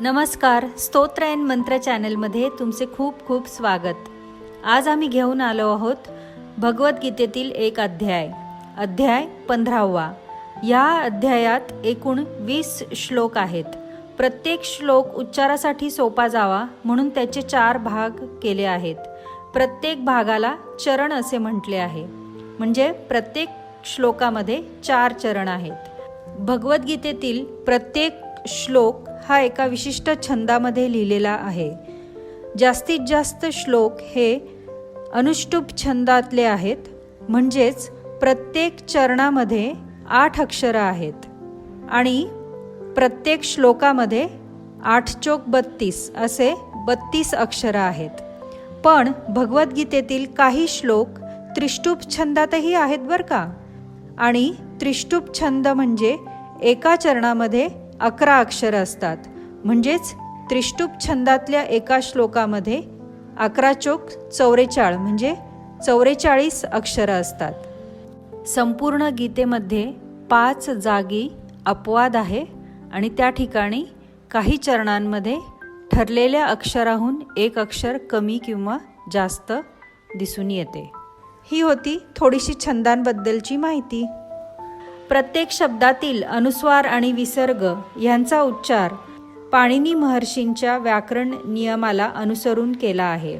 नमस्कार स्तोत्रायन मंत्र चॅनलमध्ये तुमचे खूप खूप स्वागत. आज आम्ही घेऊन आलो आहोत भगवद्गीतेतील एक अध्याय अध्याय पंधरावा. या अध्यायात एकूण वीस श्लोक आहेत. प्रत्येक श्लोक उच्चारासाठी सोपा जावा म्हणून त्याचे चार भाग केले आहेत. प्रत्येक भागाला चरण असे म्हटले आहे. म्हणजे प्रत्येक श्लोकामध्ये चार चरण आहेत. भगवद्गीतेतील प्रत्येक श्लोक हा एका विशिष्ट छंदामध्ये लिहिलेला आहे. जास्तीत जास्त श्लोक हे अनुष्टुप छंदातले आहेत म्हणजेच प्रत्येक चरणामध्ये आठ अक्षरं आहेत आणि प्रत्येक श्लोकामध्ये आठ चोक बत्तीस असे बत्तीस अक्षरं आहेत. पण भगवद्गीतेतील काही श्लोक त्रिष्टुप छंदातही आहेत बरं का? आणि त्रिष्टुप छंद म्हणजे एका चरणामध्ये अकरा अक्षरं असतात. म्हणजेच त्रिष्टुप छंदातल्या एका श्लोकामध्ये अकरा चोक चौवेचाळ म्हणजे चौवेचाळीस अक्षरं असतात. संपूर्ण गीतेमध्ये पाच जागी अपवाद आहे आणि त्या ठिकाणी काही चरणांमध्ये ठरलेल्या अक्षराहून एक अक्षर कमी किंवा जास्त दिसून येते. ही होती थोडीशी छंदांबद्दलची माहिती. प्रत्येक शब्दातील अनुस्वार आणि विसर्ग यांचा उच्चार पाणिनी महर्षींच्या व्याकरण नियमाला अनुसरून केला आहे.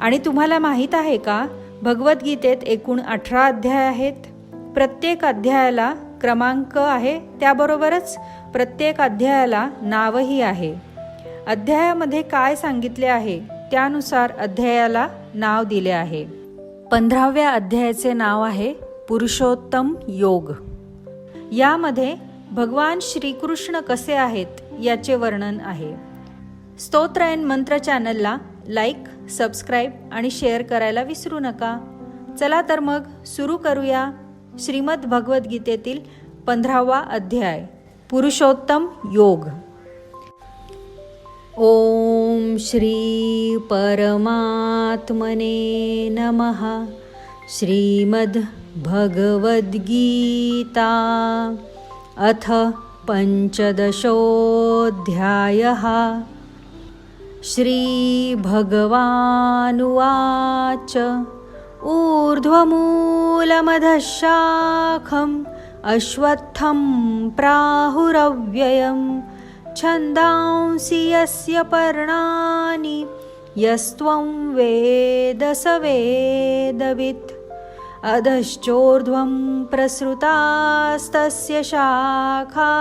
आणि तुम्हाला माहीत आहे का भगवद्गीतेत एकूण अठरा अध्याय आहेत? प्रत्येक अध्यायाला क्रमांक आहे त्याबरोबरच प्रत्येक अध्यायाला नावही आहे. अध्यायामध्ये काय सांगितले आहे त्यानुसार अध्यायाला नाव दिले आहे. पंधराव्या अध्यायाचे नाव आहे पुरुषोत्तम योग. यामध्ये भगवान श्रीकृष्ण कसे आहेत याचे वर्णन आहे. स्तोत्रायन मंत्र चॅनलला लाईक सबस्क्राईब आणि शेअर करायला विसरू नका. चला तर मग सुरू करूया श्रीमद भगवद्गीतेतील पंधरावा अध्याय पुरुषोत्तम योग. ओम श्री परमात्मने नमः. श्रीमद्भगवद्गीता अथ पञ्चदशोऽध्यायः। श्रीभगवानुवाच। ऊर्ध्वमूलमधशाखम् अश्वत्थं प्राहुरव्ययं छन्दांसि यस्य पर्णानि यस्त्वं वेद स वेदवित्। अधश्चोर्ध्वं प्रसृतास्तस्य शाखा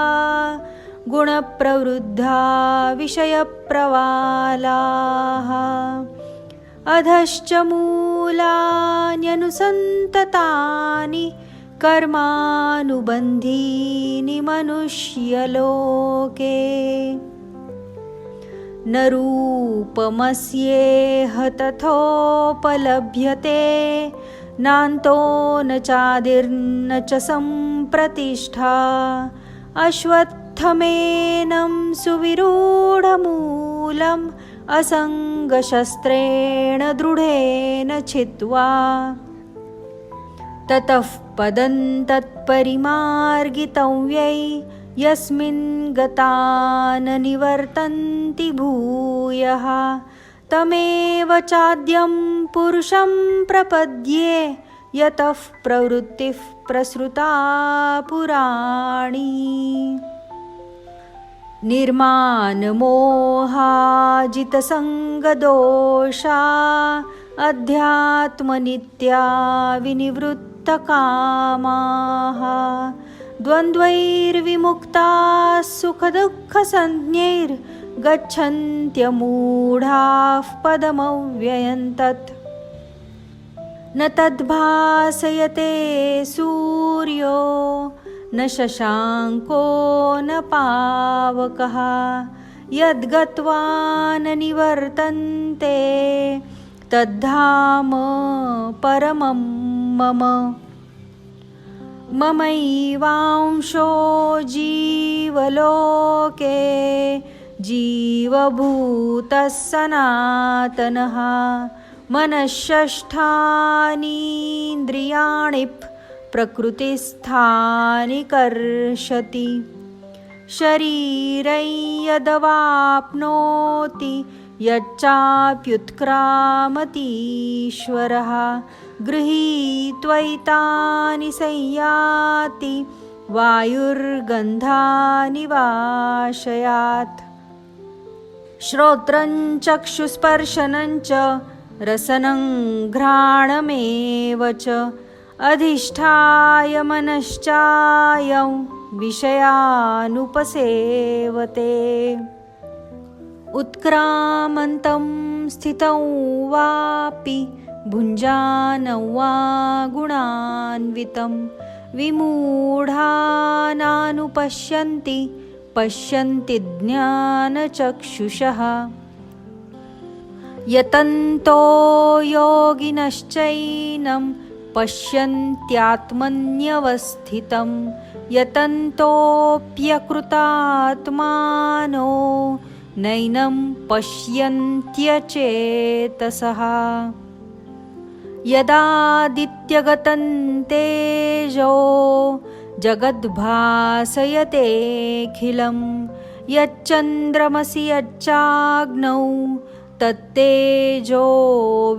गुणप्रवृद्धा विषयप्रवालाः। अधश्च मूलान्यनुसन्ततानि कर्मानुबन्धीनि मनुष्यलोके। न रूपमस्येह तथोपलभ्यते नान्तो न चादिर्न च सम्प्रतिष्ठा। अश्वत्थमेनं सुविरूढमूलम् असङ्गशस्त्रेण दृढेन छित्त्वा ततः पदं तत्परिमार्गितव्यै यस्मिन् गता न निवर्तन्ति भूयः तमेव चाद्यं पुरुषं प्रपद्ये यतः प्रवृत्तिः प्रसृता पुराणी। निर्मानमोहाजितसङ्गदोषा अध्यात्मनित्या विनिवृत्तकामाः द्वन्द्वैर्विमुक्ताः गच्छन्त्यमूढाः पदमव्ययन्तत्। न तद्भासयते सूर्यो न शशाङ्को न पावकः। यद्गत्वा न निवर्तन्ते तद्धाम परमं मम। ममैवांशो जीवलोके जीवभूतः सनातनः मनःषष्ठानीन्द्रियाणि प्रकृतिस्थानि कर्षति। शरीरै यदवाप्नोति यच्चाप्युत्क्रामतीश्वरः। गृहीत्वैतानि संयाति वायुर्गन्धानि वाशयात् श्रोत्रं चक्षुस्पर्शनं च रसनं घ्राणमेव च। अधिष्ठाय मनश्चायं विषयानुपसेवते। उत्क्रामन्तं स्थितौ वापि भुञ्जानौ वा गुणान्वितं। विमूढानानुपश्यन्ति पश्यन्ति ज्ञानचक्षुषः। यतन्तो योगिनश्चैनं पश्यन्त्यात्मन्यवस्थितं। यतन्तोऽप्यकृतात्मानो नैनं पश्यन्त्यचेतसः। यदादित्यगतं तेजो जगद्भासयतेऽखिलं यच्चन्द्रमसि यच्चाग्नौ तत्तेजो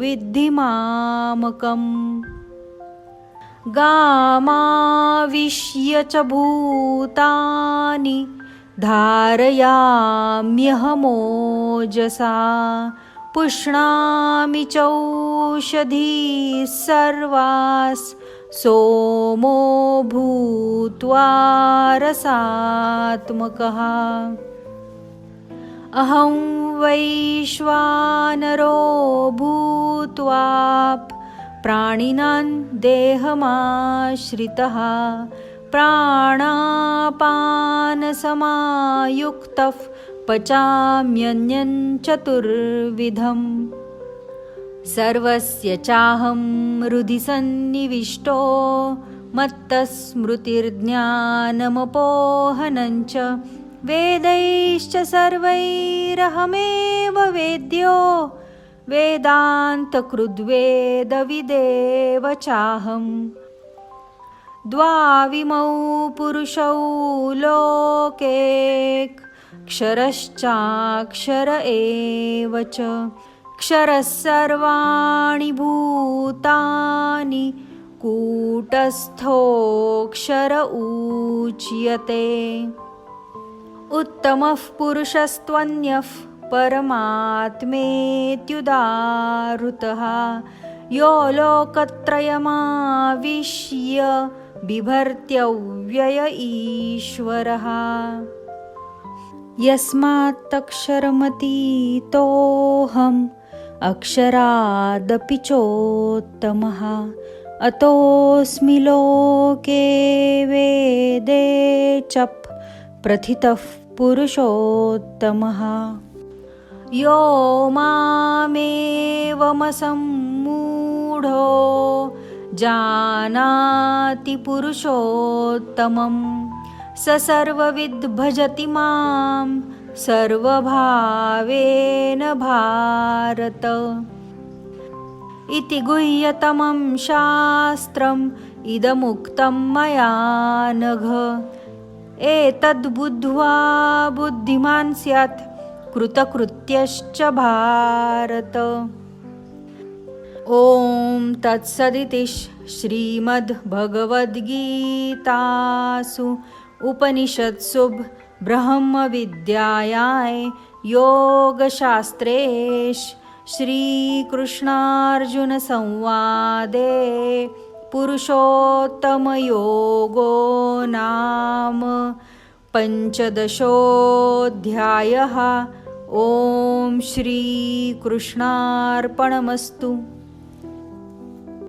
विद्धि मामकम् गामाविश्य च भूतानि धारयाम्यहमोजसा। पुष्णामि चौषधी सर्वास् सोमो भूत्वा रसात्मकः। अहं वैश्वानरो भूत्वा प्राणिनां देहमाश्रितः प्राणापानसमायुक्तः पचाम्यन्यं चतुर्विधम् सर्वस्य चाहं हृदि सन्निविष्टो मत्तस्मृतिर्ज्ञानमपोहनञ्च वेदैश्च सर्वैरहमेव वेद्यो वेदान्तकृद्वेदविदेव चाहम् द्वाविमौ पुरुषौ लोके क्षरश्चाक्षर एव च क्षरसर्वाणि भूतानि कूटस्थोऽक्षर उच्यते उत्तमः पुरुषस्त्वन्यः परमात्मेत्युदारुतः यो लोकत्रयमाविश्य बिभर्त्यव्यय ईश्वरः। यस्मात्तक्षरमतीतोऽहम् अक्षरादपि चोत्तमः। अतोऽस्मि लोके वेदे चप् प्रथितः पुरुषोत्तमः। यो मामेवमसम्मूढो जानाति पुरुषोत्तमं स सर्वविद्भजति माम्। सर्वभावेन भारत। इति गुह्यतमं शास्त्रम् इदमुक्तं मया नघ। एतद्बुद्ध्वा बुद्धिमान् स्यात् कृतकृत्यश्च भारत। ॐ तत्सदिति श्रीमद्भगवद्गीतासु उपनिषत्सु ब्रह्मविद्यायाय योगशास्त्रे श्रीकृष्णार्जुनसंवादे पुरुषोत्तमयोगो नाम पञ्चदशोऽध्यायः। ॐ श्रीकृष्णार्पणमस्तु।